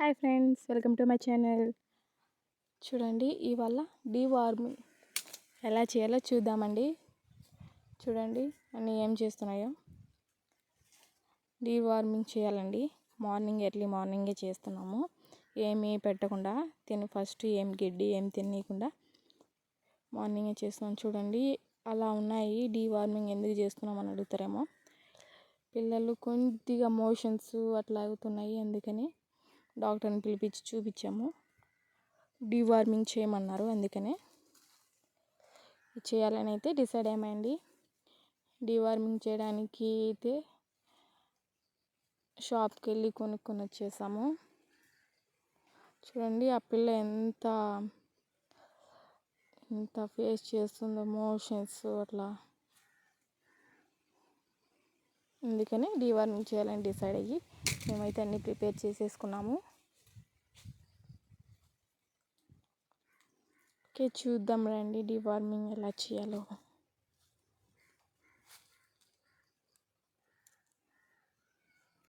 Hi friends welcome to my channel. చూడండి ఇవాళ deworming. ఎలా చేయాలో చూద్దామండి. చూడండి అన్నీ ఏం చేస్తున్నాయో. డీవార్మింగ్ చేయాలండి. మార్నింగ్ ఎర్లీ మార్నింగే చేస్తున్నాము. ఏమీ పెట్టకుండా తిని ఫస్ట్ ఏం గిడ్డి ఏం తినకుండా మార్నింగే చేస్తున్నాం. చూడండి అలా ఉన్నాయి. డీవార్మింగ్ ఎందుకు చేస్తున్నాం అని అడుగుతారేమో. పిల్లలు కొద్దిగా మోషన్స్ అట్లా అవుతున్నాయి అందుకని డాక్టర్ని పిలిపించి చూపించాము. డీవార్మింగ్ చేయమన్నారు అందుకనే. చేయాలని అయితే డిసైడ్ అయ్యామండి. డీవార్మింగ్ చేయడానికి అయితే షాప్కి వెళ్ళి కొనుక్కొని వచ్చేసాము. చూడండి ఆ పిల్ల ఎంత ఎంత ఫేస్ చేస్తుందో మోషన్స్ అట్లా. అందుకని డీవార్మింగ్ చేయాలని డిసైడ్ అయ్యి మేమైతే అన్నీ ప్రిపేర్ చేసేసుకున్నాము. ఓకే చూద్దాం రండి డీవార్మింగ్ ఎలా చేయాలో.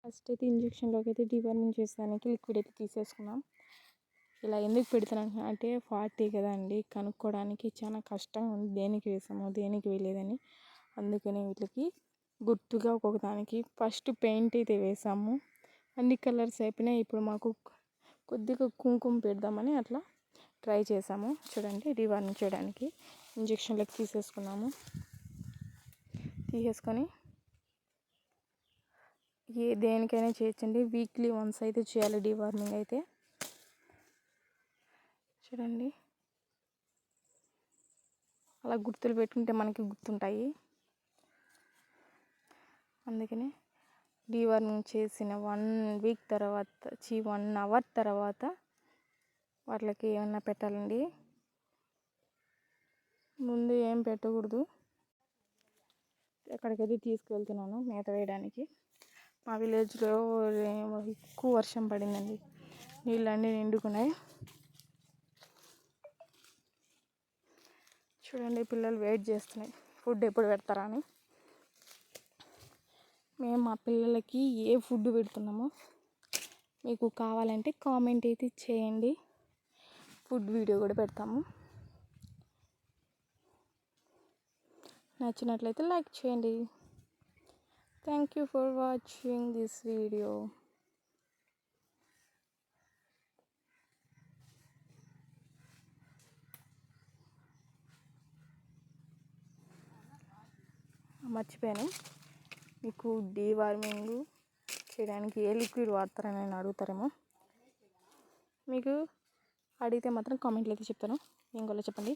ఫస్ట్ అయితే ఇంజక్షన్లోకి అయితే డీవార్మింగ్ చేసేదానికి లిక్విడ్ అయితే తీసేసుకున్నాం. ఇలా ఎందుకు పెడుతున్నాను అంటే ఫార్టీ కదా అండి కనుక్కోవడానికి చాలా కష్టంగా ఉంది. దేనికి వేసాము దేనికి వేయలేదని. అందుకని వీటికి గుర్తుగా ఒక్కొక్క దానికి ఫస్ట్ పెయింట్ అయితే వేసాము. అన్ని కలర్స్ అయిపోయినాయి. ఇప్పుడు మాకు కొద్దిగా కుంకుమ పెడదామని అట్లా ట్రై చేసాము. చూడండి రివర్న్ చేయడానికి. ఇంజక్షన్లకు తీసేసుకున్నాము. తీసేసుకొని ఏ దేనికైనా చేయొచ్చండి. వీక్లీ వన్స్ అయితే చేయాలి డివార్మింగ్ అయితే. చూడండి. అలా గుర్తులు పెట్టుకుంటే మనకి గుర్తుంటాయి. అందుకని డీవార్మింగ్ చేసిన వన్ వీక్ తర్వాత చీ వన్ అవర్ తర్వాత వాటికి ఏమన్నా పెట్టాలండి? ముందు ఏం పెట్టకూడదు. ఎక్కడికైతే తీసుకెళ్తున్నాను మేత వేయడానికి. మా విలేజ్లో ఎక్కువ వర్షం పడిందండి. నీళ్ళన్నీ నిండుకున్నాయి. చూడండి పిల్లలు వెయిట్ చేస్తున్నాయి. ఫుడ్ ఎప్పుడు పెడతారా అని. మేము మా పిల్లలకి ఏ ఫుడ్ పెడుతున్నామో మీకు కావాలంటే కామెంట్ అయితే చేయండి. ఫుడ్ వీడియో కూడా పెడతాము. నచ్చినట్లయితే లైక్ చేయండి. Thank you for watching this video మర్చిపోయాను. మీకు డీవార్మింగ్ చేయడానికి ఏ లిక్విడ్ వాడతారని నేను అడుగుతారేమో. మీకు అడిగితే మాత్రం కామెంట్లో అయితే చెప్తాను. ఏం చెప్పండి.